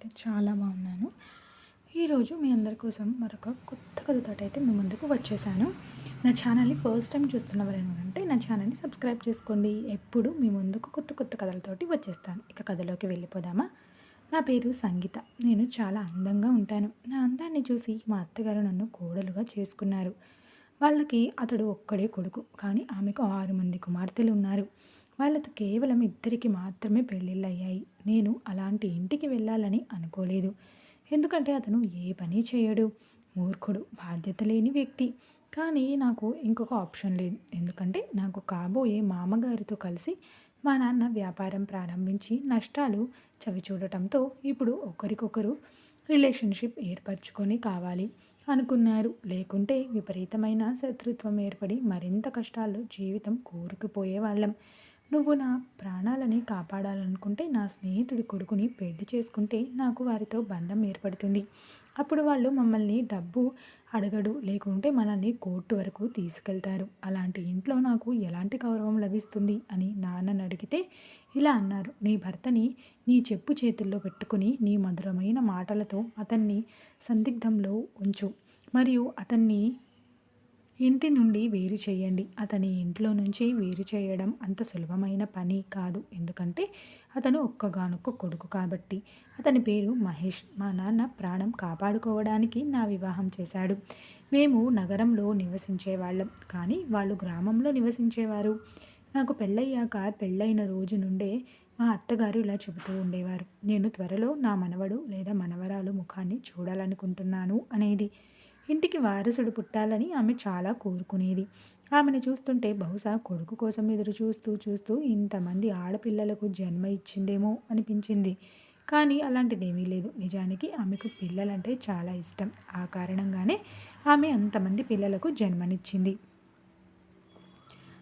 నేనైతే చాలా బాగున్నాను. ఈరోజు మీ అందరి కోసం మరొక కొత్త కథతో అయితే మీ ముందుకు వచ్చేసాను. నా ఛానల్ని ఫస్ట్ టైం చూస్తున్నవారు అంటే నా ఛానల్ని సబ్స్క్రైబ్ చేసుకోండి. ఎప్పుడు మీ ముందుకు కొత్త కొత్త కథలతోటి వచ్చేస్తాను. ఇక కథలోకి వెళ్ళిపోదామా? నా పేరు సంగీత. నేను చాలా అందంగా ఉంటాను. నా అందాన్ని చూసి మా అత్తగారు నన్ను కోడలుగా చేసుకున్నారు. వాళ్ళకి అతడు ఒక్కడే కొడుకు. కానీ ఆమెకు ఆరు మంది కుమార్తెలు ఉన్నారు. వాళ్ళతో కేవలం ఇద్దరికి మాత్రమే పెళ్ళిళ్ళు అయ్యాయి నేను అలాంటి ఇంటికి వెళ్ళాలని అనుకోలేదు. ఎందుకంటే అతను ఏ పని చేయడు. మూర్ఖుడు బాధ్యత లేని వ్యక్తి. కానీ నాకు ఇంకొక ఆప్షన్ లేదు. ఎందుకంటే నాకు కాబోయే మామగారితో కలిసి మా నాన్న వ్యాపారం ప్రారంభించి నష్టాలు చవి చూడటంతో ఇప్పుడు ఒకరికొకరు రిలేషన్షిప్ ఏర్పరచుకొని కావాలి అనుకున్నారు. లేకుంటే విపరీతమైన శత్రుత్వం ఏర్పడి మరింత కష్టాల్లో జీవితం కూరుకుపోయేవాళ్ళం. నువ్వు నా ప్రాణాలని కాపాడాలనుకుంటే నా స్నేహితుడి కొడుకుని పెళ్ళి చేసుకుంటే నాకు వారితో బంధం ఏర్పడుతుంది. అప్పుడు వాళ్ళు మమ్మల్ని డబ్బు అడగడు లేకుంటే మనల్ని కోర్టు వరకు తీసుకెళ్తారు. అలాంటి ఇంట్లో నాకు ఎలాంటి గౌరవం లభిస్తుంది అని నాన్నని అడిగితే ఇలా అన్నారు నీ భర్తని నీ చెప్పు చేతుల్లో పెట్టుకుని నీ మధురమైన మాటలతో అతన్ని సందిగ్ధంలో ఉంచు. మరియు అతన్ని ఇంటి నుండి వేరు చేయండి. అతని ఇంట్లో నుంచి వేరు చేయడం అంత సులభమైన పని కాదు. ఎందుకంటే అతను ఒక్కగానొక్క కొడుకు కాబట్టి. అతని పేరు మహేష్. మా నాన్న ప్రాణం కాపాడుకోవడానికి నా వివాహం చేశాడు. మేము నగరంలో నివసించే వాళ్ళం కానీ వాళ్ళు గ్రామంలో నివసించేవారు. నాకు పెళ్ళయ్యాక పెళ్ళైన రోజు నుండే మా అత్తగారు ఇలా చెబుతూ ఉండేవారు. నేను త్వరలో నా మనవడు లేదా మనవరాలు ముఖాన్ని చూడాలనుకుంటున్నాను అనేది ఇంటికి వారసుడు పుట్టాలని ఆమె చాలా కోరుకునేది. ఆమెను చూస్తుంటే బహుశా కొడుకు కోసం ఎదురు చూస్తూ చూస్తూ ఇంతమంది ఆడపిల్లలకు జన్మ ఇచ్చిందేమో అనిపించింది. కానీ అలాంటిదేమీ లేదు. నిజానికి ఆమెకు పిల్లలంటే చాలా ఇష్టం. ఆ కారణంగానే ఆమె అంతమంది పిల్లలకు జన్మనిచ్చింది.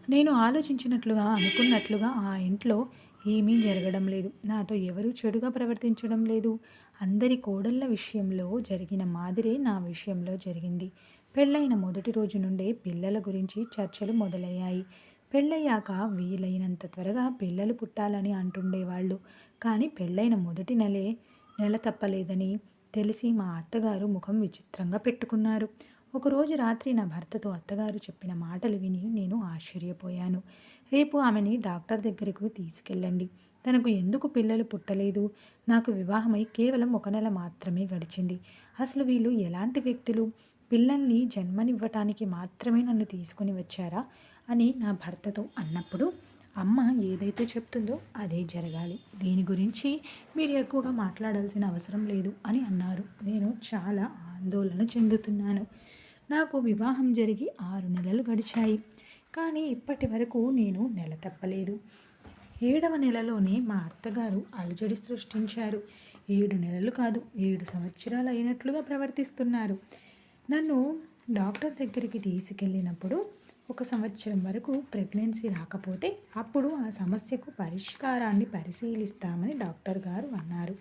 నేను ఆలోచించినట్లుగా అనుకున్నట్లుగా ఆ ఇంట్లో ఏమీ జరగడం లేదు. నాతో ఎవరు చెడుగా ప్రవర్తించడం లేదు. అందరి కోడళ్ళ విషయంలో జరిగిన మాదిరే నా విషయంలో జరిగింది. పెళ్ళైన మొదటి రోజు నుండే పిల్లల గురించి చర్చలు మొదలయ్యాయి. పెళ్ళయ్యాక వీలైనంత త్వరగా పిల్లలు పుట్టాలని అంటుండేవాళ్ళు. కానీ పెళ్ళైన మొదటి నెలే నెల తప్పలేదని తెలిసి మా అత్తగారు ముఖం విచిత్రంగా పెట్టుకున్నారు. ఒకరోజు రాత్రి నా భర్తతో అత్తగారు చెప్పిన మాటలు విని నేను ఆశ్చర్యపోయాను. రేపు ఆమెని డాక్టర్ దగ్గరకు తీసుకెళ్ళండి. తనకు ఎందుకు పిల్లలు పుట్టలేదు? నాకు వివాహమై కేవలం ఒక నెల మాత్రమే గడిచింది. అసలు వీళ్ళు ఎలాంటి వ్యక్తులు? పిల్లల్ని జన్మనివ్వటానికి మాత్రమే నన్ను తీసుకుని వచ్చారా? అని నా భర్తతో అన్నప్పుడు అమ్మ ఏదైతే చెప్తుందో అదే జరగాలి. దీని గురించి మీరు ఎక్కువగా మాట్లాడాల్సిన అవసరం లేదు అని అన్నారు. నేను చాలా ఆందోళన చెందుతున్నాను. నాకు వివాహం జరిగి ఆరు నెలలు గడిచాయి. కానీ ఇప్పటి వరకు నేను నెల తప్పలేదు. ఏడవ నెలలోనే మా అత్తగారు అలజడి సృష్టించారు. ఏడు నెలలు కాదు ఏడు సంవత్సరాలు అయినట్లుగా ప్రవర్తిస్తున్నారు. నన్ను డాక్టర్ దగ్గరికి తీసుకెళ్ళినప్పుడు ఒక సంవత్సరం వరకు ప్రెగ్నెన్సీ రాకపోతే అప్పుడు ఆ సమస్యకు పరిష్కారాన్ని పరిశీలిస్తామని డాక్టర్ గారు అన్నారు.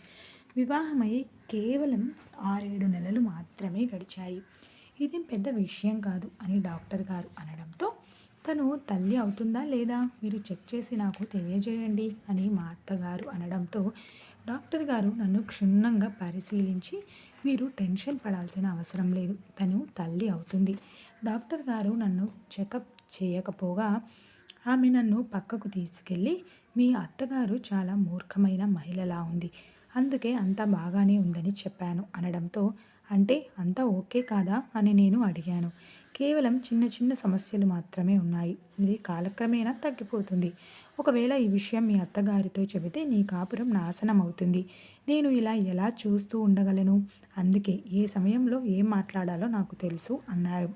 వివాహమై కేవలం ఆరేడు నెలలు మాత్రమే గడిచాయి. ఇదేం పెద్ద విషయం కాదు అని డాక్టర్ గారు అనడంతో తను తల్లి అవుతుందా లేదా మీరు చెక్ చేసి నాకు తెలియజేయండి అని మా అత్తగారు అనడంతో డాక్టర్ గారు నన్ను క్షుణ్ణంగా పరిశీలించి మీరు టెన్షన్ పడాల్సిన అవసరం లేదు తను తల్లి అవుతుంది. డాక్టర్ గారు నన్ను చెకప్ చేయకపోగా ఆమె నన్ను పక్కకు తీసుకెళ్ళి మీ అత్తగారు చాలా మూర్ఖమైన మహిళలా ఉంది అందుకే అంతా బాగానే ఉందని చెప్పాను అనడంతో అంటే అంతా ఓకే కాదా అని నేను అడిగాను. కేవలం చిన్న చిన్న సమస్యలు మాత్రమే ఉన్నాయి. ఇది కాలక్రమేణా తగ్గిపోతుంది. ఒకవేళ ఈ విషయం మీ అత్తగారితో చెబితే నీ కాపురం నాశనం అవుతుంది నేను ఇలా ఎలా చూస్తూ ఉండగలను? అందుకే ఏ సమయంలో ఏం మాట్లాడాలో నాకు తెలుసు అన్నారు.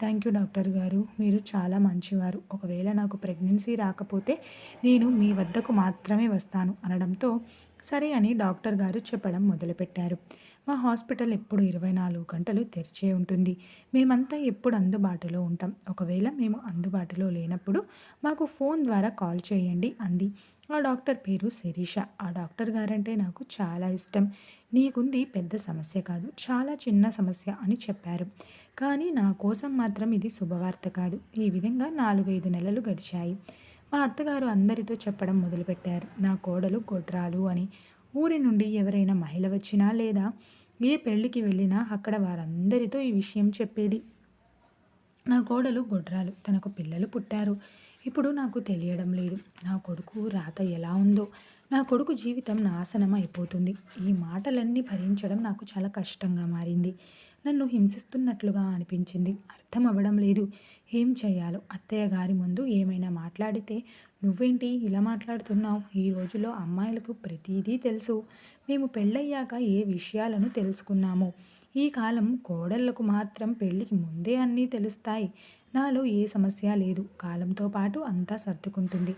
థ్యాంక్ యూ డాక్టర్ గారు. మీరు చాలా మంచివారు. ఒకవేళ నాకు ప్రెగ్నెన్సీ రాకపోతే నేను మీ వద్దకు మాత్రమే వస్తాను అనడంతో సరే అని డాక్టర్ గారు చెప్పడం మొదలుపెట్టారు. మా హాస్పిటల్ ఎప్పుడు ఇరవై నాలుగు గంటలు తెరిచే ఉంటుంది. మేమంతా ఎప్పుడు అందుబాటులో ఉంటాం. ఒకవేళ మేము అందుబాటులో లేనప్పుడు మాకు ఫోన్ ద్వారా కాల్ చేయండి అంది. ఆ డాక్టర్ పేరు శిరీష. ఆ డాక్టర్ గారంటే నాకు చాలా ఇష్టం. నీకుంది పెద్ద సమస్య కాదు చాలా చిన్న సమస్య అని చెప్పారు. కానీ నా కోసం మాత్రం ఇది శుభవార్త కాదు. ఈ విధంగా నాలుగైదు నెలలు గడిచాయి. మా అత్తగారు అందరితో చెప్పడం మొదలుపెట్టారు. నా కోడలు గొడ్రాలు అని ఊరి నుండి ఎవరైనా మహిళ వచ్చినా లేదా ఏ పెళ్ళికి వెళ్ళినా అక్కడ వారందరితో ఈ విషయం చెప్పేది. నా కోడలు గొడ్రాలు తనకు పిల్లలు పుట్టారు. ఇప్పుడు నాకు తెలియడం లేదు. నా కొడుకు రాత ఎలా ఉందో నా కొడుకు జీవితం నాశనం అయిపోతుంది. ఈ మాటలన్నీ భరించడం నాకు చాలా కష్టంగా మారింది. నన్ను హింసిస్తున్నట్లుగా అనిపించింది. అర్థం అవ్వడం లేదు. ఏం చేయాలో అత్తయ్య గారి ముందు ఏమైనా మాట్లాడితే నువ్వేంటి ఇలా మాట్లాడుతున్నావు? ఈ రోజుల్లో అమ్మాయిలకు ప్రతిదీ తెలుసు. మేము పెళ్ళయ్యాక ఏ విషయాలను తెలుసుకున్నాము? ఈ కాలం కోడళ్ళకు మాత్రం పెళ్ళికి ముందే అన్నీ తెలుస్తాయి. నాలో ఏ సమస్య లేదు. కాలంతో పాటు అంతా సర్దుకుంటుంది.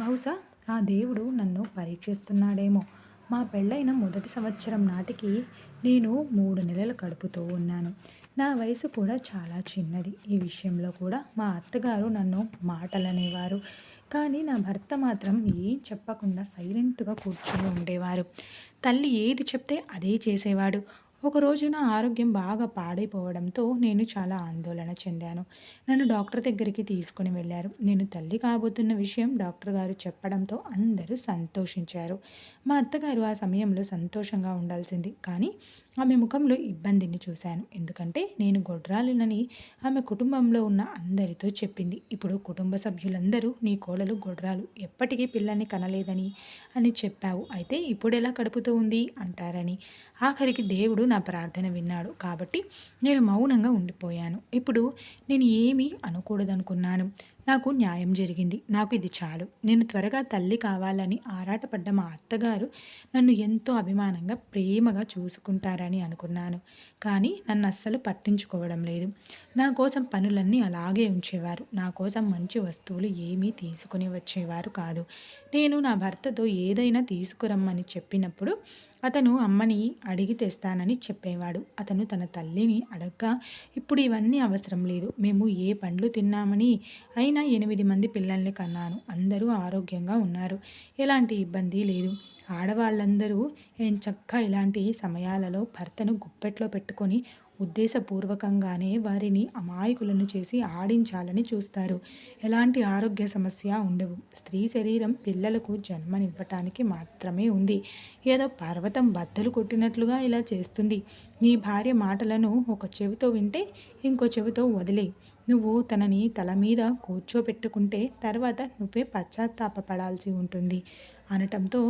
బహుశా ఆ దేవుడు నన్ను పరీక్షిస్తున్నాడేమో. మా పెళ్ళైన మొదటి సంవత్సరం నాటికి నేను మూడు నెలలు కడుపుతూ ఉన్నాను. నా వయసు కూడా చాలా చిన్నది. ఈ విషయంలో కూడా మా అత్తగారు నన్ను మాటలనేవారు. కానీ నా భర్త మాత్రం ఏం చెప్పకుండా సైలెంట్గా కూర్చొని ఉండేవారు. తల్లి ఏది చెప్తే అదే చేసేవాడు. ఒకరోజు నా ఆరోగ్యం బాగా పాడైపోవడంతో నేను చాలా ఆందోళన చెందాను. నన్ను డాక్టర్ దగ్గరికి తీసుకుని వెళ్ళారు. నేను తల్లి కాబోతున్న విషయం డాక్టర్ గారు చెప్పడంతో అందరూ సంతోషించారు. మా అత్తగారు ఆ సమయంలో సంతోషంగా ఉండాల్సింది. కానీ ఆమె ముఖంలో ఇబ్బందిని చూశాను. ఎందుకంటే నేను గొడ్రాలినని ఆమె కుటుంబంలో ఉన్న అందరితో చెప్పింది. ఇప్పుడు కుటుంబ సభ్యులందరూ నీ కోడలు గొడ్రాలు. ఎప్పటికీ పిల్లల్ని కనలేదని అని చెప్పావు. అయితే ఇప్పుడు ఎలా కడుపుతూ ఉంది? అంటారని. ఆఖరికి దేవుడు నా ప్రార్థన విన్నాడు. కాబట్టి నేను మౌనంగా ఉండిపోయాను. ఇప్పుడు నేను ఏమీ అనకూడదనుకున్నాను. నాకు న్యాయం జరిగింది. నాకు ఇది చాలు. నేను త్వరగా తల్లి కావాలని ఆరాటపడ్డ మా అత్తగారు నన్ను ఎంతో అభిమానంగా ప్రేమగా చూసుకుంటారని అనుకున్నాను. కానీ నన్ను అస్సలు పట్టించుకోవడం లేదు. నా కోసం పనులన్నీ అలాగే ఉంచేవారు. నా కోసం మంచి వస్తువులు ఏమీ తీసుకుని వచ్చేవారు కాదు. నేను నా భర్తతో ఏదైనా తీసుకురమ్మని చెప్పినప్పుడు అతను అమ్మని అడిగి తెస్తానని చెప్పేవాడు. అతను తన తల్లిని అడగ్గా ఇప్పుడు ఇవన్నీ అవసరం లేదు. మేము ఏ పండ్లు తిన్నామని అయినా ఎనిమిది మంది పిల్లల్ని కన్నాను. అందరూ ఆరోగ్యంగా ఉన్నారు. ఎలాంటి ఇబ్బంది లేదు. ఆడవాళ్ళందరూ చక్కగా ఇలాంటి సమయాలలో భర్తను గుప్పెట్లో పెట్టుకొని ఉద్దేశపూర్వకంగానే వారిని అమాయకులను చేసి ఆడించాలని చూస్తారు. ఎలాంటి ఆరోగ్య సమస్య ఉండవు. స్త్రీ శరీరం పిల్లలకు జన్మనివ్వటానికి మాత్రమే ఉంది. ఏదో పర్వతం బద్దలు కొట్టినట్లుగా ఇలా చేస్తుంది. నీ భార్య మాటలను ఒక చెవితో వింటే ఇంకో చెవితో వదిలే. నువ్వు తనని తల మీద కూర్చోపెట్టుకుంటే తర్వాత నువ్వే పశ్చాత్తాపపడాల్సి ఉంటుంది. అనటంతో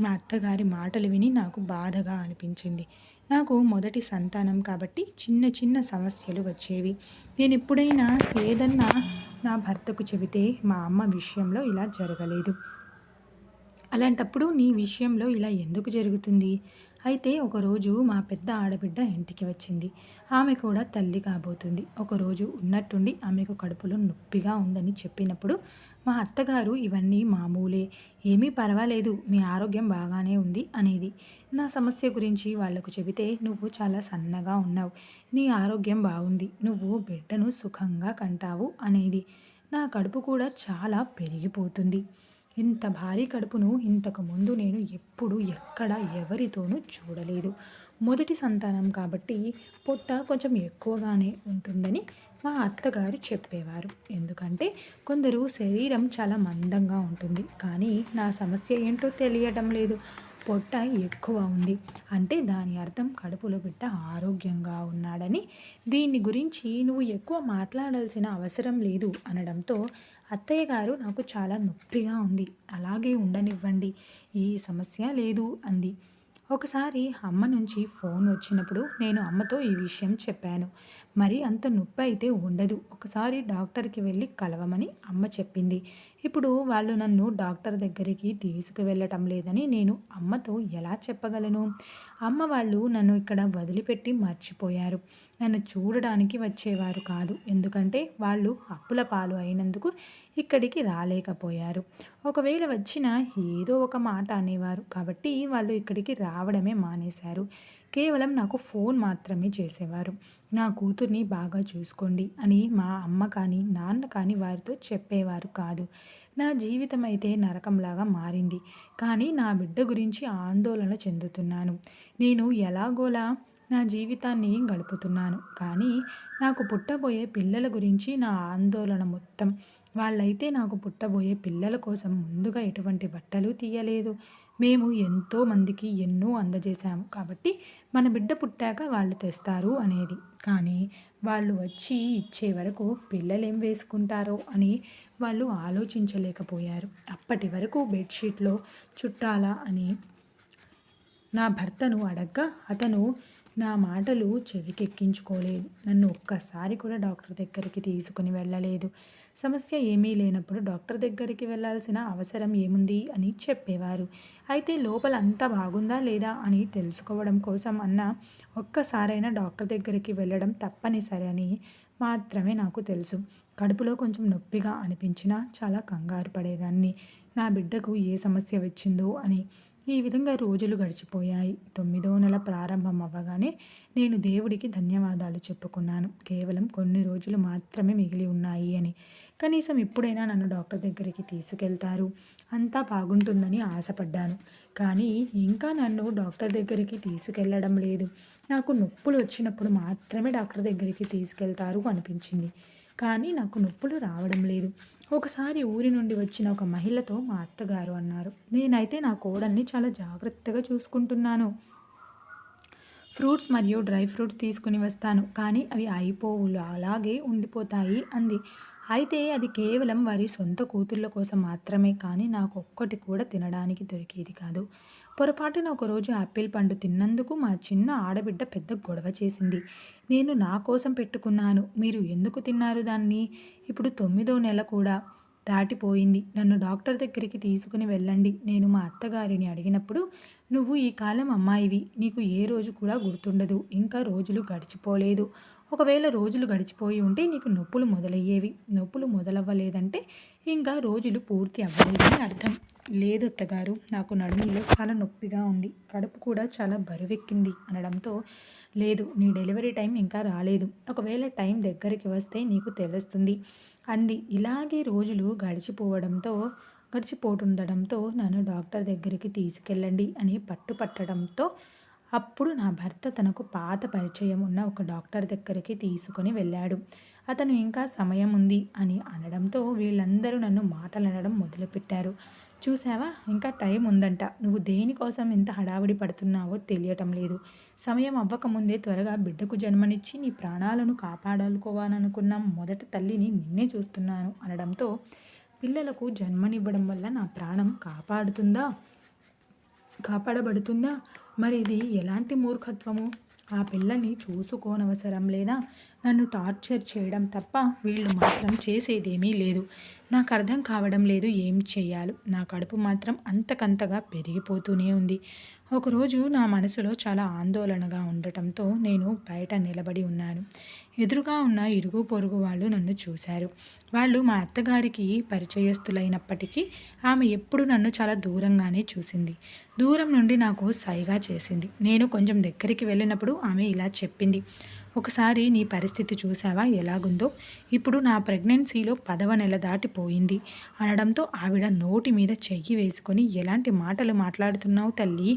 మా అత్తగారి మాటలు విని నాకు బాధగా అనిపించింది. నాకు మొదటి సంతానం కాబట్టి చిన్న చిన్న సమస్యలు వచ్చేవి. నేను ఎప్పుడైనా ఏదన్నా నా భర్తకు చెబితే మా అమ్మ విషయంలో ఇలా జరగలేదు. అలాంటప్పుడు నీ విషయంలో ఇలా ఎందుకు జరుగుతుంది? అయితే ఒకరోజు మా పెద్ద ఆడబిడ్డ ఇంటికి వచ్చింది. ఆమె కూడా తల్లి కాబోతుంది. ఒకరోజు ఉన్నట్టుండి ఆమెకు కడుపులో నొప్పిగా ఉందని చెప్పినప్పుడు మా అత్తగారు ఇవన్నీ మామూలే. ఏమీ పర్వాలేదు మీ ఆరోగ్యం బాగానే ఉంది అనేది. నా సమస్య గురించి వాళ్ళకు చెబితే నువ్వు చాలా సన్నగా ఉన్నావు. నీ ఆరోగ్యం బాగుంది. నువ్వు బిడ్డను సుఖంగా కంటావు అనేది. నా కడుపు కూడా చాలా పెరిగిపోతుంది. ఇంత భారీ కడుపును ఇంతకు ముందు నేను ఎప్పుడు ఎక్కడ ఎవరితోనూ చూడలేదు. మొదటి సంతానం కాబట్టి పొట్ట కొంచెం ఎక్కువగానే ఉంటుందని మా అత్తగారు చెప్పేవారు. ఎందుకంటే కొందరు శరీరం చాలా మందంగా ఉంటుంది. కానీ నా సమస్య ఏంటో తెలియటం లేదు. పొట్ట ఎక్కువ ఉంది. అంటే దాని అర్థం కడుపులో బిడ్డ ఆరోగ్యంగా ఉన్నాడని. దీని గురించి నువ్వు ఎక్కువ మాట్లాడాల్సిన అవసరం లేదు అనడంతో అత్తయ్య గారు నాకు చాలా నొప్పిగా ఉంది. అలాగే ఉండనివ్వండి. ఈ సమస్య లేదు అంది. ఒకసారి అమ్మ నుంచి ఫోన్ వచ్చినప్పుడు నేను అమ్మతో ఈ విషయం చెప్పాను. మరి అంత నొప్పి అయితే ఉండదు. ఒకసారి డాక్టర్కి వెళ్ళి కలవమని అమ్మ చెప్పింది. ఇప్పుడు వాళ్ళు నన్ను డాక్టర్ దగ్గరికి తీసుకువెళ్ళటం లేదని నేను అమ్మతో ఎలా చెప్పగలను? అమ్మ వాళ్ళు నన్ను ఇక్కడ వదిలిపెట్టి మర్చిపోయారు. నన్ను చూడడానికి వచ్చేవారు కాదు. ఎందుకంటే వాళ్ళు అప్పుల పాలు అయినందుకు ఇక్కడికి రాలేకపోయారు. ఒకవేళ వచ్చినా ఏదో ఒక మాట అనేవారు. కాబట్టి వాళ్ళు ఇక్కడికి రావడమే మానేశారు. కేవలం నాకు ఫోన్ మాత్రమే చేసేవారు. నా కూతుర్ని బాగా చూసుకోండి అని మా అమ్మ కానీ నాన్న కానీ వారితో చెప్పేవారు కాదు. నా జీవితం అయితే నరకంలాగా మారింది. కానీ నా బిడ్డ గురించి ఆందోళన చెందుతున్నాను. నేను ఎలాగోలా నా జీవితాన్ని గడుపుతున్నాను. కానీ నాకు పుట్టబోయే పిల్లల గురించి నా ఆందోళన మొత్తం. వాళ్ళైతే నాకు పుట్టబోయే పిల్లల కోసం ముందుగా ఎటువంటి బట్టలు తీయలేదు. మేము ఎంతో మందికి ఎన్నో అందజేశాము కాబట్టి మన బిడ్డ పుట్టాక వాళ్ళు తెస్తారు అనేది. కానీ వాళ్ళు వచ్చి ఇచ్చే వరకు పిల్లలు ఏం వేసుకుంటారో అని వాళ్ళు ఆలోచించలేకపోయారు. అప్పటి వరకు బెడ్షీట్లో చుట్టాలా అని నా భర్తను అడగ్గా అతను నా మాటలు చెవికెక్కించుకోలేదు. నన్ను ఒక్కసారి కూడా డాక్టర్ దగ్గరికి తీసుకుని వెళ్ళలేదు. సమస్య ఏమీ లేనప్పుడు డాక్టర్ దగ్గరికి వెళ్ళాల్సిన అవసరం ఏముంది అని చెప్పేవారు. అయితే లోపల అంతా బాగుందా లేదా అని తెలుసుకోవడం కోసం అన్న ఒక్కసారైనా డాక్టర్ దగ్గరికి వెళ్ళడం తప్పనిసరి అని మాత్రమే నాకు తెలుసు. కడుపులో కొంచెం నొప్పిగా అనిపించినా చాలా కంగారు పడేదాన్ని. నా బిడ్డకు ఏ సమస్య వచ్చిందో అని. ఈ విధంగా రోజులు గడిచిపోయాయి. తొమ్మిదో నెల ప్రారంభం అవ్వగానే నేను దేవుడికి ధన్యవాదాలు చెప్పుకున్నాను. కేవలం కొన్ని రోజులు మాత్రమే మిగిలి ఉన్నాయి అని. కనీసం ఇప్పుడైనా నన్ను డాక్టర్ దగ్గరికి తీసుకెళ్తారు. అంతా బాగుంటుందని ఆశపడ్డాను. కానీ ఇంకా నన్ను డాక్టర్ దగ్గరికి తీసుకెళ్ళడం లేదు. నాకు నొప్పులు వచ్చినప్పుడు మాత్రమే డాక్టర్ దగ్గరికి తీసుకెళ్తారు అనిపించింది. కానీ నాకు నొప్పులు రావడం లేదు. ఒకసారి ఊరి నుండి వచ్చిన ఒక మహిళతో మా అత్తగారు అన్నారు. నేనైతే నా కోడల్ని చాలా జాగ్రత్తగా చూసుకుంటున్నాను. ఫ్రూట్స్ మరియు డ్రై ఫ్రూట్స్ తీసుకుని వస్తాను. కానీ అవి అయిపోవులు. అలాగే ఉండిపోతాయి అంది. అయితే అది కేవలం వారి సొంత కూతుళ్ళ కోసం మాత్రమే కానీ నాకు ఒక్కటి కూడా తినడానికి దొరికేది కాదు. పొరపాటున ఒకరోజు ఆపిల్ పండు తిన్నందుకు మా చిన్న ఆడబిడ్డ పెద్ద గొడవ చేసింది. నేను నా కోసం పెట్టుకున్నాను. మీరు ఎందుకు తిన్నారు దాన్ని? ఇప్పుడు తొమ్మిదో నెల కూడా దాటిపోయింది. నన్ను డాక్టర్ దగ్గరికి తీసుకుని వెళ్ళండి. నేను మా అత్తగారిని అడిగినప్పుడు నువ్వు ఈ కాలం అమ్మాయివి. నీకు ఏ రోజు కూడా గుర్తుండదు. ఇంకా రోజులు గడిచిపోలేదు. ఒకవేళ రోజులు గడిచిపోయి ఉంటే నీకు నొప్పులు మొదలయ్యేవి. నొప్పులు మొదలవ్వలేదంటే ఇంకా రోజులు పూర్తి అవ్వలేదని అర్థం. లేదు అత్తగారు నాకు నడుములో చాలా నొప్పిగా ఉంది. కడుపు కూడా చాలా బరువెక్కింది అనడంతో లేదు నీ డెలివరీ టైం ఇంకా రాలేదు. ఒకవేళ టైం దగ్గరికి వస్తే నీకు తెలుస్తుంది. అంది. ఇలాగే రోజులు గడిచిపోవడంతో గడిచిపోతుండడంతో నన్ను డాక్టర్ దగ్గరికి తీసుకెళ్ళండి అని పట్టుపట్టడంతో అప్పుడు నా భర్త తనకు పాత పరిచయం ఉన్న ఒక డాక్టర్ దగ్గరికి తీసుకొని వెళ్ళాడు. అతను ఇంకా సమయం ఉంది అని అనడంతో వీళ్ళందరూ నన్ను మాటలు అనడం మొదలుపెట్టారు. చూసావా ఇంకా టైం ఉందంట. నువ్వు దేనికోసం ఎంత హడావిడి పడుతున్నావో తెలియటం లేదు. సమయం అవ్వకముందే త్వరగా బిడ్డకు జన్మనిచ్చి నీ ప్రాణాలను కాపాడాలనుకోవాలనుకున్న మొదట తల్లిని నిన్నే చూస్తున్నాను అనడంతో పిల్లలకు జన్మనివ్వడం వల్ల నా ప్రాణం కాపాడుతుందా? కాపాడబడుతుందా? మరి ఇది ఎలాంటి మూర్ఖత్వము? ఆ పిల్లని చూసుకోనవసరం లేదా? నన్ను టార్చర్ చేయడం తప్ప వీళ్ళు మాత్రం చేసేదేమీ లేదు. నాకు అర్థం కావడం లేదు ఏం చేయాలో నా కడుపు మాత్రం అంతకంతగా పెరిగిపోతూనే ఉంది. ఒకరోజు నా మనసులో చాలా ఆందోళనగా ఉండటంతో నేను బయట నిలబడి ఉన్నాను. ఎదురుగా ఉన్న ఇరుగు పొరుగు వాళ్ళు నన్ను చూశారు. వాళ్ళు మా అత్తగారికి పరిచయస్తులైనప్పటికీ ఆమె ఎప్పుడు నన్ను చాలా దూరంగానే చూసింది. దూరం నుండి నాకు సైగా చేసింది. నేను కొంచెం దగ్గరికి వెళ్ళినప్పుడు ఆమె ఇలా చెప్పింది. ఒకసారి నీ పరిస్థితి చూసావా ఎలాగుందో? ఇప్పుడు నా ప్రెగ్నెన్సీలో పదవ నెల దాటిపోయింది అనడంతో ఆవిడ నోటి మీద చెయ్యి వేసుకొని ఎలాంటి మాటలు మాట్లాడుతున్నావు తల్లి?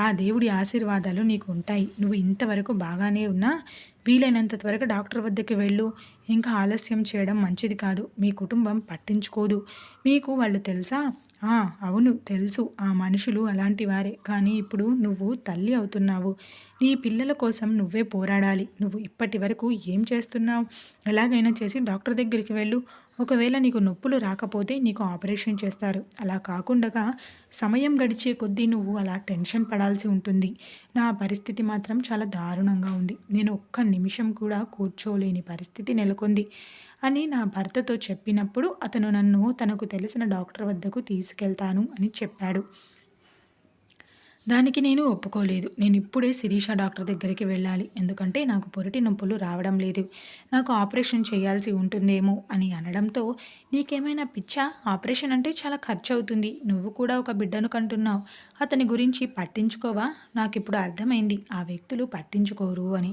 ఆ దేవుడి ఆశీర్వాదాలు నీకు ఉంటాయి. నువ్వు ఇంతవరకు బాగానే ఉన్నా వీలైనంత త్వరగా డాక్టర్ వద్దకు వెళ్ళు. ఇంకా ఆలస్యం చేయడం మంచిది కాదు. మీ కుటుంబం పట్టించుకోదు. మీకు వాళ్ళు తెలుసా? అవును తెలుసు. ఆ మనుషులు అలాంటి వారే. కానీ ఇప్పుడు నువ్వు తల్లి అవుతున్నావు. నీ పిల్లల కోసం నువ్వే పోరాడాలి. నువ్వు ఇప్పటి వరకు ఏం చేస్తున్నావు? ఎలాగైనా చేసి డాక్టర్ దగ్గరికి వెళ్ళు. ఒకవేళ నీకు నొప్పులు రాకపోతే నీకు ఆపరేషన్ చేస్తారు. అలా కాకుండా సమయం గడిచే కొద్దీ నువ్వు అలా టెన్షన్ పడాల్సి ఉంటుంది. నా పరిస్థితి మాత్రం చాలా దారుణంగా ఉంది. నేను ఒక్క నిమిషం కూడా కూర్చోలేని పరిస్థితి నెలకొంది. అని నా భర్తతో చెప్పినప్పుడు అతను నన్ను తనకు తెలిసిన డాక్టర్ వద్దకు తీసుకెళ్తాను అని చెప్పాడు. దానికి నేను ఒప్పుకోలేదు. నేను ఇప్పుడే శిరీష డాక్టర్ దగ్గరికి వెళ్ళాలి. ఎందుకంటే నాకు పొరటి నొప్పులు రావడం లేదు. నాకు ఆపరేషన్ చేయాల్సి ఉంటుందేమో అని అనడంతో నీకేమైనా పిచ్చా? ఆపరేషన్ అంటే చాలా ఖర్చు అవుతుంది నువ్వు కూడా ఒక బిడ్డను కంటున్నావు. అతని గురించి పట్టించుకోవా? నాకు ఇప్పుడు అర్థమైంది. ఆ వ్యక్తులు పట్టించుకోరు అని.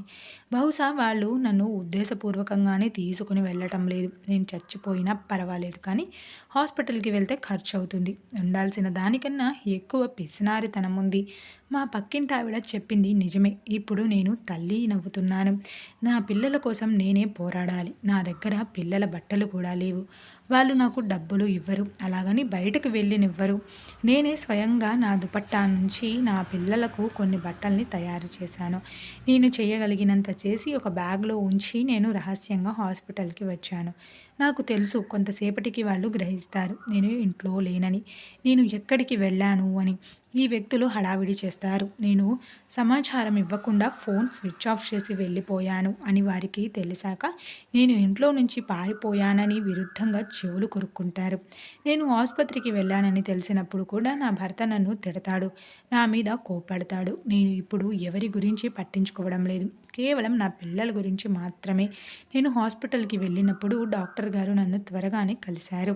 బహుశా వాళ్ళు నన్ను ఉద్దేశపూర్వకంగానే తీసుకుని వెళ్ళటం లేదు. నేను చచ్చిపోయినా పర్వాలేదు. కానీ హాస్పిటల్కి వెళ్తే ఖర్చు అవుతుంది ఉండాల్సిన దానికన్నా ఎక్కువ పిసినారితనం ఉంది. మా పక్కింటి ఆవిడ చెప్పింది నిజమే. ఇప్పుడు నేను తల్లి నవ్వుతున్నాను. నా పిల్లల కోసం నేనే పోరాడాలి. నా దగ్గర పిల్లల బట్టలు కూడా లేవు. వాళ్ళు నాకు డబ్బులు ఇవ్వరు. అలాగని బయటకు వెళ్ళినివ్వరు. నేనే స్వయంగా నా దుపట్టా నుంచి నా పిల్లలకు కొన్ని బట్టల్ని తయారు చేశాను. నేను చేయగలిగినంత చేసి ఒక బ్యాగ్లో ఉంచి నేను రహస్యంగా హాస్పిటల్కి వచ్చాను. నాకు తెలుసు కొంతసేపటికి వాళ్ళు గ్రహిస్తారు. నేను ఇంట్లో లేనని. నేను ఎక్కడికి వెళ్ళాను అని ఈ వ్యక్తులు హడావిడి చేస్తారు. నేను సమాచారం ఇవ్వకుండా ఫోన్ స్విచ్ ఆఫ్ చేసి వెళ్ళిపోయాను అని వారికి తెలిసాక నేను ఇంట్లో నుంచి పారిపోయానని విరుద్ధంగా చెవులు కొరుక్కుంటారు. నేను ఆసుపత్రికి వెళ్ళానని తెలిసినప్పుడు కూడా నా భర్త నన్ను తిడతాడు. నా మీద కోపడతాడు నేను ఇప్పుడు ఎవరి గురించి పట్టించుకోవడం లేదు. కేవలం నా పిల్లల గురించి మాత్రమే. నేను హాస్పిటల్కి వెళ్ళినప్పుడు డాక్టర్ డాక్టర్ గారు నన్ను త్వరగానే కలిశారు.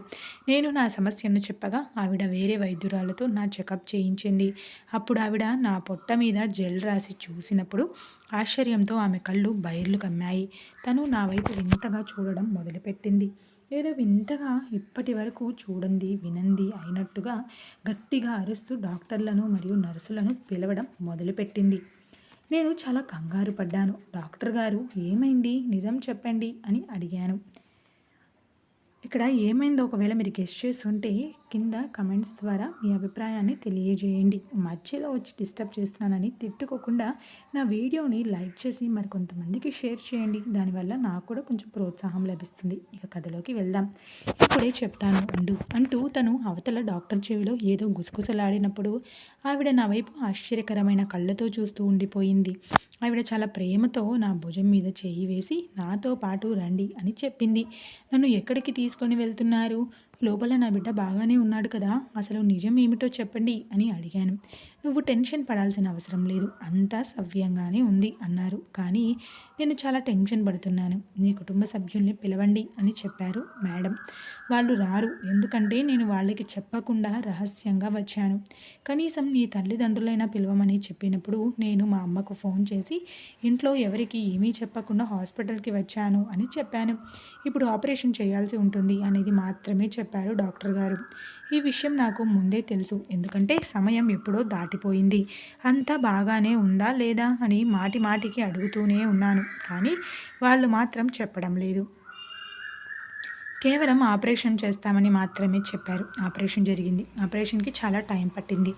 నేను నా సమస్యను చెప్పగా ఆవిడ వేరే వైద్యురాలతో నా చెకప్ చేయించింది. అప్పుడు ఆవిడ నా పొట్ట మీద జెల్ రాసి చూసినప్పుడు ఆశ్చర్యంతో ఆమె కళ్ళు బయర్లు కమ్మాయి. తను నా వైపు వింతగా చూడడం మొదలుపెట్టింది. ఏదో వింతగా ఇప్పటి వరకు చూడండి వినంది అయినట్టుగా గట్టిగా అరుస్తూ డాక్టర్లను మరియు నర్సులను పిలవడం మొదలుపెట్టింది. నేను చాలా కంగారు పడ్డాను. డాక్టర్ గారు ఏమైంది? నిజం చెప్పండి అని అడిగాను. ఇక్కడ ఏమైందో ఒకవేళ మీరు గెస్ట్ చేసి ఉంటే కింద కమెంట్స్ ద్వారా మీ అభిప్రాయాన్ని తెలియజేయండి. మధ్యలో వచ్చి డిస్టర్బ్ చేస్తున్నానని తిట్టుకోకుండా నా వీడియోని లైక్ చేసి మరి కొంతమందికి షేర్ చేయండి. దానివల్ల నాకు కూడా కొంచెం ప్రోత్సాహం లభిస్తుంది. ఇక కథలోకి వెళ్దాం. ఇప్పుడే చెప్తాను అండు. అంటూ తను అవతల డాక్టర్ చెవిలో ఏదో గుసగుసలాడినప్పుడు ఆవిడ నా వైపు ఆశ్చర్యకరమైన కళ్ళతో చూస్తూ ఉండిపోయింది. ఆవిడ చాలా ప్రేమతో నా భుజం మీద చేయి వేసి నాతో పాటు రండి అని చెప్పింది. నన్ను ఎక్కడికి తీసుకొని వెళ్తున్నారు? లోపల నా బిడ్డ బాగానే ఉన్నాడు కదా అసలు నిజం ఏమిటో చెప్పండి అని అడిగాను. నువ్వు టెన్షన్ పడాల్సిన అవసరం లేదు. అంతా సవ్యంగానే ఉంది అన్నారు. కానీ నేను చాలా టెన్షన్ పడుతున్నాను. నీ కుటుంబ సభ్యుల్ని పిలవండి అని చెప్పారు మేడం. వాళ్ళు రారు. ఎందుకంటే నేను వాళ్ళకి చెప్పకుండా రహస్యంగా వచ్చాను. కనీసం నీ తల్లిదండ్రులైనా పిలవమని చెప్పినప్పుడు నేను మా అమ్మకు ఫోన్ చేసి ఇంట్లో ఎవరికి ఏమీ చెప్పకుండా హాస్పిటల్కి వచ్చాను అని చెప్పాను. ఇప్పుడు ఆపరేషన్ చేయాల్సి ఉంటుంది అనేది మాత్రమే చెప్పారు డాక్టర్ గారు. ఈ విషయం నాకు ముందే తెలుసు. ఎందుకంటే సమయం ఎప్పుడో దాటిపోయింది. అంతా బాగానే ఉందా లేదా అని మాటి మాటికి అడుగుతూనే ఉన్నాను. కానీ వాళ్ళు మాత్రం చెప్పడం లేదు. కేవలం ఆపరేషన్ చేస్తామని మాత్రమే చెప్పారు. ఆపరేషన్ జరిగింది. ఆపరేషన్కి చాలా టైం పట్టింది.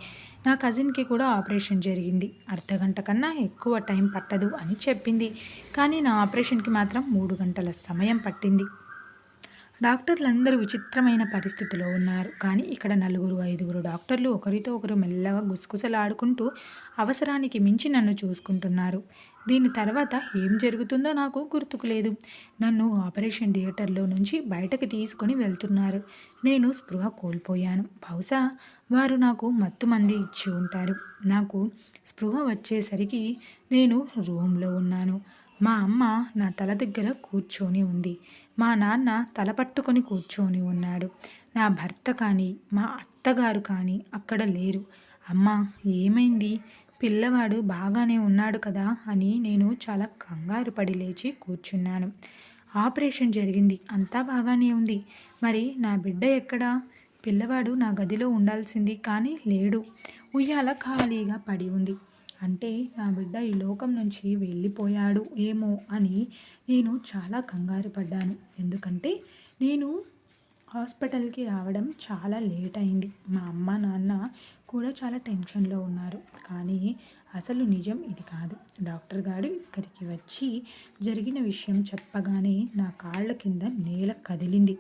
నా కజిన్కి కూడా ఆపరేషన్ జరిగింది. అర్ధగంట కన్నా ఎక్కువ టైం పట్టదు అని చెప్పింది. కానీ నా ఆపరేషన్కి మాత్రం మూడు గంటల సమయం పట్టింది. డాక్టర్లందరూ విచిత్రమైన పరిస్థితిలో ఉన్నారు. కానీ ఇక్కడ నలుగురు ఐదుగురు డాక్టర్లు ఒకరితో ఒకరు మెల్లగా గుసగుసలాడుకుంటూ అవసరానికి మించి నన్ను చూసుకుంటున్నారు. దీని తర్వాత ఏం జరుగుతుందో నాకు గుర్తుకు లేదు నన్ను ఆపరేషన్ థియేటర్లో నుంచి బయటకు తీసుకొని వెళ్తున్నారు. నేను స్పృహ కోల్పోయాను. బహుశా వారు నాకు మత్తు మంది ఇచ్చి ఉంటారు. నాకు స్పృహ వచ్చేసరికి నేను రూమ్లో ఉన్నాను. మా అమ్మ నా తల దగ్గర కూర్చొని ఉంది. మా నాన్న తలపట్టుకొని కూర్చొని ఉన్నాడు. నా భర్త కానీ మా అత్తగారు కానీ అక్కడ లేరు. అమ్మ ఏమైంది? పిల్లవాడు బాగానే ఉన్నాడు కదా అని నేను చాలా కంగారు పడి లేచి కూర్చున్నాను. ఆపరేషన్ జరిగింది. అంతా బాగానే ఉంది. మరి నా బిడ్డ ఎక్కడా? పిల్లవాడు నా గదిలో ఉండాల్సింది కానీ లేడు. ఉయ్యాల ఖాళీగా పడి ఉంది. అంటే నా బిడ్డ ఈ లోకం నుంచి వెళ్ళిపోయాడు ఏమో అని నేను చాలా కంగారు పడ్డాను. ఎందుకంటే నేను హాస్పిటల్కి రావడం చాలా లేట్ అయింది. మా అమ్మ నాన్న కూడా చాలా టెన్షన్లో ఉన్నారు. కానీ అసలు నిజం ఇది కాదు. డాక్టర్ గారు ఇక్కడికి వచ్చి జరిగిన విషయం చెప్పగానే నా కాళ్ళ కింద నేల కదిలింది.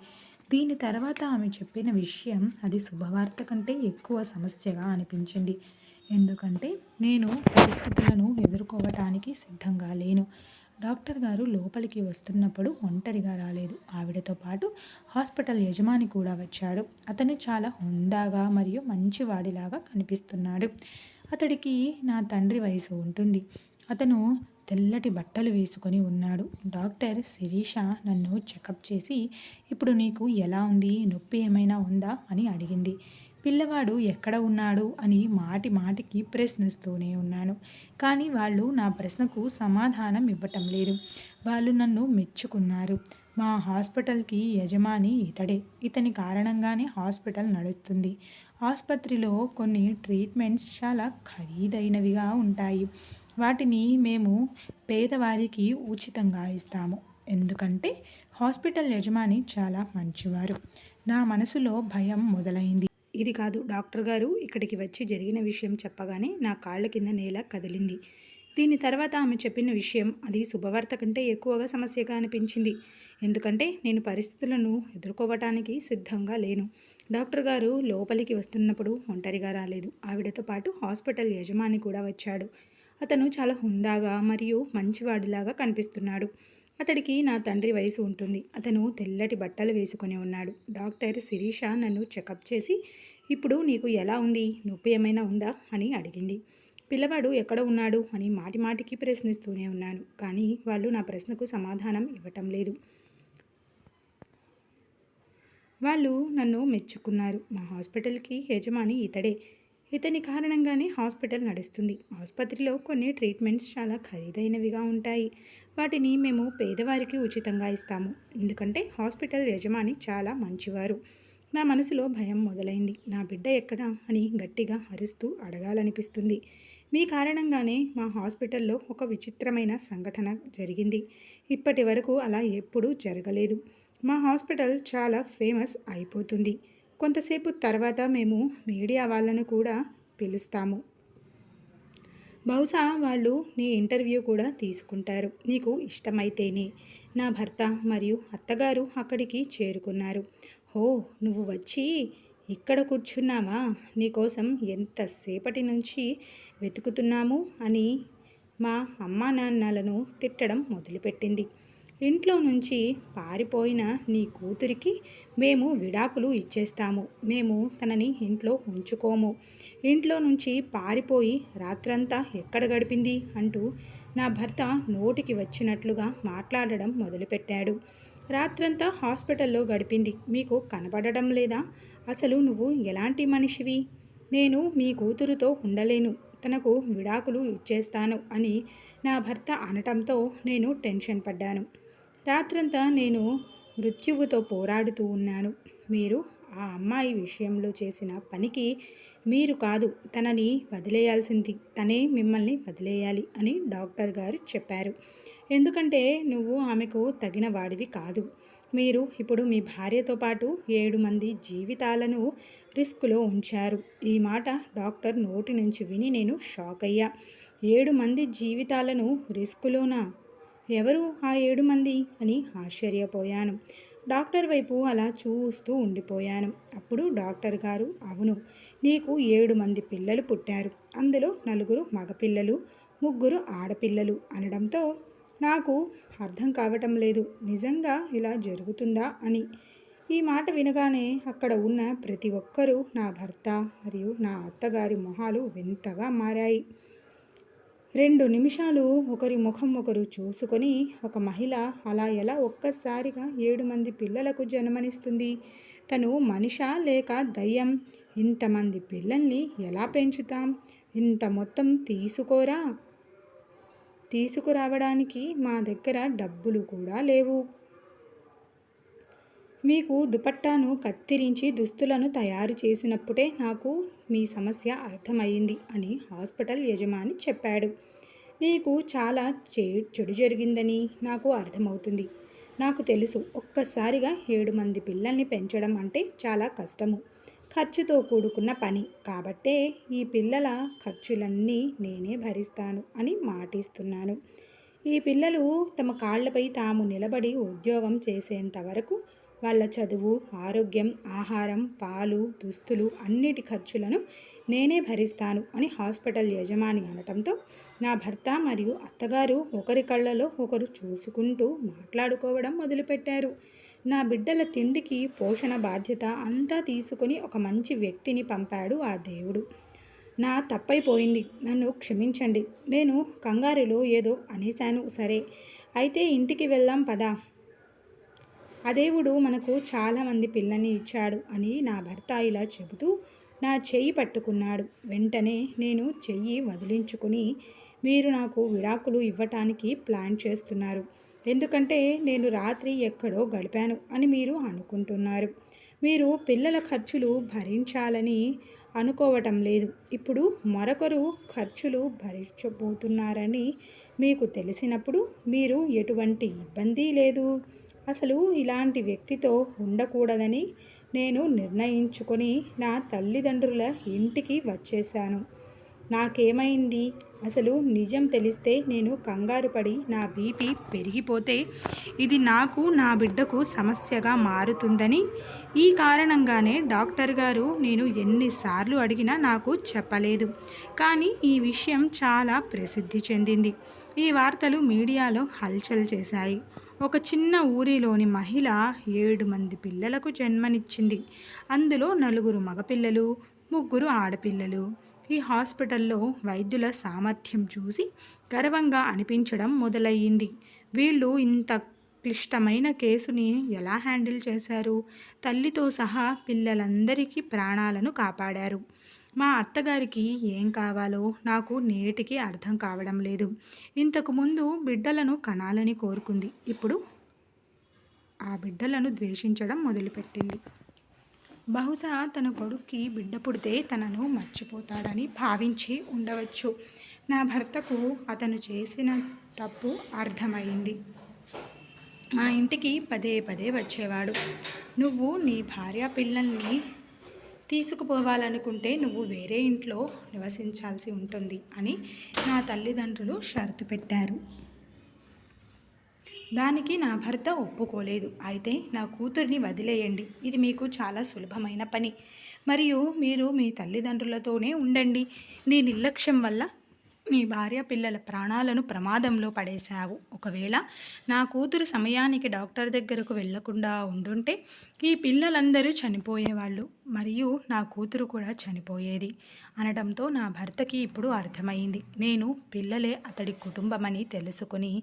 దీని తర్వాత ఆమె చెప్పిన విషయం అది శుభవార్త కంటే ఎక్కువ సమస్యగా అనిపించింది. ఎందుకంటే నేను పరిస్థితులను ఎదుర్కోవటానికి సిద్ధంగా లేను. డాక్టర్ గారు లోపలికి వస్తున్నప్పుడు ఒంటరిగా రాలేదు. ఆవిడతో పాటు హాస్పిటల్ యజమాని కూడా వచ్చాడు. అతను చాలా హుందాగా మరియు మంచివాడిలాగా కనిపిస్తున్నాడు. అతడికి నా తండ్రి వయసు ఉంటుంది. అతను తెల్లటి బట్టలు వేసుకొని ఉన్నాడు. డాక్టర్ శిరీష నన్ను చెకప్ చేసి ఇప్పుడు నీకు ఎలా ఉంది? నొప్పి ఏమైనా ఉందా? అని అడిగింది. పిల్లవాడు ఎక్కడ ఉన్నాడు అని మాటి మాటికి ప్రశ్నిస్తూనే ఉన్నాను. కానీ వాళ్ళు నా ప్రశ్నకు సమాధానం ఇవ్వటం లేదు. వాళ్ళు నన్ను మెచ్చుకున్నారు. మా హాస్పిటల్కి యజమాని ఇతడే. ఇతని కారణంగానే హాస్పిటల్ నడుస్తుంది. ఆసుపత్రిలో కొన్ని ట్రీట్మెంట్స్ చాలా ఖరీదైనవిగా ఉంటాయి. వాటిని మేము పేదవారికి ఉచితంగా ఇస్తాము. ఎందుకంటే హాస్పిటల్ యజమాని చాలా మంచివారు. నా మనసులో భయం మొదలైంది. ఇది కాదు. డాక్టర్ గారు ఇక్కడికి వచ్చి జరిగిన విషయం చెప్పగానే నా కాళ్ళ కింద నేల కదిలింది. దీని తర్వాత ఆమె చెప్పిన విషయం అది శుభవార్త కంటే ఎక్కువగా సమస్యగా అనిపించింది. ఎందుకంటే నేను పరిస్థితులను ఎదుర్కోవటానికి సిద్ధంగా లేను. డాక్టర్ గారు లోపలికి వస్తున్నప్పుడు ఒంటరిగా రాలేదు. ఆవిడతో పాటు హాస్పిటల్ యజమాని కూడా వచ్చాడు. అతను చాలా హుందాగా మరియు మంచివాడిలాగా కనిపిస్తున్నాడు. అతడికి నా తండ్రి వయసు ఉంటుంది. అతను తెల్లటి బట్టలు వేసుకొని ఉన్నాడు. డాక్టర్ శిరీష నన్ను చెకప్ చేసి ఇప్పుడు నీకు ఎలా ఉంది? నొప్పి ఏమైనా ఉందా? అని అడిగింది. పిల్లవాడు ఎక్కడ ఉన్నాడు అని మాటి మాటికి ప్రశ్నిస్తూనే ఉన్నాను. కానీ వాళ్ళు నా ప్రశ్నకు సమాధానం ఇవ్వటం లేదు. వాళ్ళు నన్ను మెచ్చుకున్నారు. మా హాస్పిటల్కి యజమాని ఇతడే. ఇతని కారణంగానే హాస్పిటల్ నడుస్తుంది. ఆసుపత్రిలో కొన్ని ట్రీట్మెంట్స్ చాలా ఖరీదైనవిగా ఉంటాయి. వాటిని మేము పేదవారికి ఉచితంగా ఇస్తాము. ఎందుకంటే హాస్పిటల్ యజమాని చాలా మంచివారు. నా మనసులో భయం మొదలైంది. నా బిడ్డ ఎక్కడ అని గట్టిగా అరుస్తూ అడగాలనిపిస్తుంది. మీ కారణంగానే మా హాస్పిటల్లో ఒక విచిత్రమైన సంఘటన జరిగింది. ఇప్పటి వరకు అలా ఎప్పుడూ జరగలేదు. మా హాస్పిటల్ చాలా ఫేమస్ అయిపోతుంది. కొంతసేపు తర్వాత మేము మీడియా వాళ్ళను కూడా పిలుస్తాము. బహుశా వాళ్ళు నీ ఇంటర్వ్యూ కూడా తీసుకుంటారు. నీకు ఇష్టమైతేనే. నా భర్త మరియు అత్తగారు అక్కడికి చేరుకున్నారు. హో నువ్వు వచ్చి ఇక్కడ కూర్చున్నావా? నీకోసం ఎంతసేపటి నుంచి వెతుకుతున్నాము అని మా అమ్మా నాన్నలను తిట్టడం మొదలుపెట్టింది. ఇంట్లో నుంచి పారిపోయిన నీ కూతురికి మేము విడాకులు ఇచ్చేస్తాము. మేము తనని ఇంట్లో ఉంచుకోము. ఇంట్లో నుంచి పారిపోయి రాత్రంతా ఎక్కడ గడిపింది? అంటూ నా భర్త నోటికి వచ్చినట్లుగా మాట్లాడడం మొదలుపెట్టాడు. రాత్రంతా హాస్పిటల్లో గడిపింది. మీకు కనబడడం లేదా? అసలు నువ్వు ఎలాంటి మనిషివి? నేను మీ కూతురుతో ఉండలేను. తనకు విడాకులు ఇచ్చేస్తాను అని నా భర్త అనటంతో నేను టెన్షన్ పడ్డాను. రాత్రంతా నేను మృత్యువుతో పోరాడుతూ ఉన్నాను. మీరు ఆ అమ్మాయి విషయంలో చేసిన పనికి మీరు కాదు తనని వదిలేయాల్సింది తనే మిమ్మల్ని వదిలేయాలి అని డాక్టర్ గారు చెప్పారు. ఎందుకంటే నువ్వు ఆమెకు తగిన వాడివి కాదు. మీరు ఇప్పుడు మీ భార్యతో పాటు ఏడు మంది జీవితాలను రిస్క్లో ఉంచారు. ఈ మాట డాక్టర్ నోటి నుంచి విని నేను షాక్ అయ్యా. ఏడు మంది జీవితాలను రిస్కులోనా? ఎవరు ఆ ఏడు మంది అని ఆశ్చర్యపోయాను. డాక్టర్ వైపు అలా చూస్తూ ఉండిపోయాను. అప్పుడు డాక్టర్ గారు అవును నీకు ఏడు మంది పిల్లలు పుట్టారు. అందులో నలుగురు మగపిల్లలు ముగ్గురు ఆడపిల్లలు అనడంతో నాకు అర్థం కావటం లేదు. నిజంగా ఇలా జరుగుతుందా అని. ఈ మాట వినగానే అక్కడ ఉన్న ప్రతి ఒక్కరూ నా భర్త మరియు నా అత్తగారి మొహాలు వింతగా మారాయి. రెండు నిమిషాలు ఒకరి ముఖం ఒకరు చూసుకొని ఒక మహిళ అలా ఎలా ఒక్కసారిగా ఏడు మంది పిల్లలకు జన్మనిస్తుంది? తను మనిష లేక దయ్యం? ఇంతమంది పిల్లల్ని ఎలా పెంచుతాం? ఇంత మొత్తం తీసుకోరా? తీసుకురావడానికి మా దగ్గర డబ్బులు కూడా లేవు. మీకు దుపట్టాను కత్తిరించి దుస్తులను తయారు చేసినప్పుడే నాకు మీ సమస్య అర్థమైంది అని హాస్పిటల్ యజమాని చెప్పాడు. నీకు చాలా చే చెడు జరిగిందని నాకు అర్థమవుతుంది. నాకు తెలుసు ఒక్కసారిగా ఏడు మంది పిల్లల్ని పెంచడం అంటే చాలా కష్టము. ఖర్చుతో కూడుకున్న పని. కాబట్టే ఈ పిల్లల ఖర్చులన్నీ నేనే భరిస్తాను అని మాటిస్తున్నాను. ఈ పిల్లలు తమ కాళ్ళపై తాము నిలబడి ఉద్యోగం చేసేంత వరకు వాళ్ళ చదువు ఆరోగ్యం ఆహారం పాలు దుస్తులు అన్నిటి ఖర్చులను నేనే భరిస్తాను అని హాస్పిటల్ యజమాని అనటంతో నా భర్త మరియు అత్తగారు ఒకరి కళ్ళలో ఒకరు చూసుకుంటూ మాట్లాడుకోవడం మొదలుపెట్టారు. నా బిడ్డల తిండికి పోషణ బాధ్యత అంతా తీసుకొని ఒక మంచి వ్యక్తిని పంపాడు ఆ దేవుడు. నా తప్పైపోయింది. నన్ను క్షమించండి. నేను కంగారులో ఏదో అనేశాను. సరే అయితే ఇంటికి వెళ్దాం పదా. ఆ దేవుడు మనకు చాలామంది పిల్లని ఇచ్చాడు అని నా భర్త ఇలా చెబుతూ నా చెయ్యి పట్టుకున్నాడు. వెంటనే నేను చెయ్యి వదిలించుకుని మీరు నాకు విడాకులు ఇవ్వటానికి ప్లాన్ చేస్తున్నారు. ఎందుకంటే నేను రాత్రి ఎక్కడో గడిపాను అని మీరు అనుకుంటున్నారు. మీరు పిల్లల ఖర్చులు భరించాలని అనుకోవటం లేదు. ఇప్పుడు మరొకరు ఖర్చులు భరించబోతున్నారని మీకు తెలిసినప్పుడు మీరు ఎటువంటి ఇబ్బంది లేదు. అసలు ఇలాంటి వ్యక్తితో ఉండకూడదని నేను నిర్ణయించుకొని నా తల్లిదండ్రుల ఇంటికి వచ్చేశాను. నాకేమైంది? అసలు నిజం తెలిస్తే నేను కంగారు పడి నా బీపీ పెరిగిపోతే ఇది నాకు నా బిడ్డకు సమస్యగా మారుతుందని ఈ కారణంగానే డాక్టర్ గారు నేను ఎన్నిసార్లు అడిగినా నాకు చెప్పలేదు. కానీ ఈ విషయం చాలా ప్రసిద్ధి చెందింది. ఈ వార్తలు మీడియాలో హల్చల్ చేశాయి. ఒక చిన్న ఊరిలోని మహిళ ఏడు మంది పిల్లలకు జన్మనిచ్చింది. అందులో నలుగురు మగపిల్లలు ముగ్గురు ఆడపిల్లలు. ఈ హాస్పిటల్లో వైద్యుల సామర్థ్యం చూసి గర్వంగా అనిపించడం మొదలయ్యింది. వీళ్ళు ఇంత క్లిష్టమైన కేసుని ఎలా హ్యాండిల్ చేశారు? తల్లితో సహా పిల్లలందరికీ ప్రాణాలను కాపాడారు. మా అత్తగారికి ఏం కావాలో నాకు నేటికి అర్థం కావడం లేదు. ఇంతకుముందు బిడ్డలను కనాలని కోరుకుంది. ఇప్పుడు ఆ బిడ్డలను ద్వేషించడం మొదలుపెట్టింది. బహుశా తన కొడుక్కి బిడ్డ పుడితే తనను మర్చిపోతాడని భావించి ఉండవచ్చు. నా భర్తకు అతను చేసిన తప్పు అర్థమైంది. మా ఇంటికి పదే పదే వచ్చేవాడు. నువ్వు నీ భార్య పిల్లల్ని తీసుకుపోవాలనుకుంటే నువ్వు వేరే ఇంట్లో నివసించాల్సి ఉంటుంది అని నా తల్లిదండ్రులు షరతు పెట్టారు. దానికి నా భర్త ఒప్పుకోలేదు. అయితే నా కూతుర్ని వదిలేయండి. ఇది మీకు చాలా సులభమైన పని. మరియు మీరు మీ తల్లిదండ్రులతోనే ఉండండి. నీ నిర్లక్ష్యం వల్ల నీ భార్య పిల్లల ప్రాణాలను ప్రమాదంలో పడేశావు. ఒకవేళ నా కూతురు సమయానికి డాక్టర్ దగ్గరకు వెళ్ళకుండా ఉండుంటే ఈ పిల్లలందరూ చనిపోయేవాళ్ళు. మరియు నా కూతురు కూడా చనిపోయేది. అనడంతో నా భర్తకి ఇప్పుడు అర్థమైంది. నేను పిల్లలే అతడి కుటుంబమని తెలుసుకుని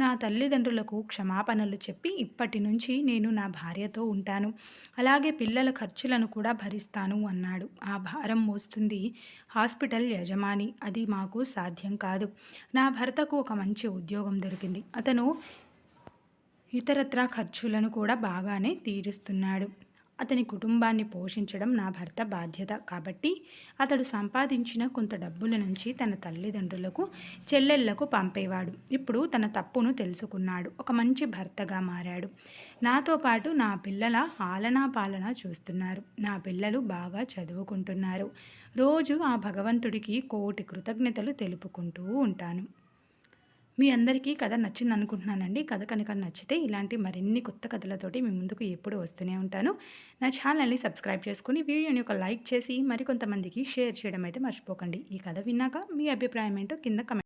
నా తల్లిదండ్రులకు క్షమాపణలు చెప్పి ఇప్పటి నుంచి నేను నా భార్యతో ఉంటాను. అలాగే పిల్లల ఖర్చులను కూడా భరిస్తాను అన్నాడు. ఆ భారం మోస్తుంది హాస్పిటల్ యజమాని. అది మాకు సాధ్యం కాదు. నా భర్తకు ఒక మంచి ఉద్యోగం దొరికింది. అతను ఇతరత్రా ఖర్చులను కూడా బాగానే తీరుస్తున్నాడు. అతని కుటుంబాన్ని పోషించడం నా భర్త బాధ్యత కాబట్టి అతడు సంపాదించిన కొంత డబ్బుల నుంచి తన తల్లిదండ్రులకు చెల్లెళ్ళకు పంపేవాడు. ఇప్పుడు తన తప్పును తెలుసుకున్నాడు. ఒక మంచి భర్తగా మారాడు. నాతో పాటు నా పిల్లల ఆలనా పాలన చూస్తున్నారు. నా పిల్లలు బాగా చదువుకుంటున్నారు. రోజు ఆ భగవంతుడికి కోటి కృతజ్ఞతలు తెలుపుకుంటూ ఉంటాను. మీ అందరికీ కథ నచ్చింది అనుకుంటున్నానండి కథ కనుక నచ్చితే ఇలాంటి మరిన్ని కొత్త కథలతోటి మీ ముందుకు ఎప్పుడు వస్తూనే ఉంటాను. నా ఛానల్ని సబ్స్క్రైబ్ చేసుకుని వీడియోని ఒక లైక్ చేసి మరికొంతమందికి షేర్ చేయడం అయితే మర్చిపోకండి. ఈ కథ విన్నాక మీ అభిప్రాయం ఏంటో కింద కమెంట్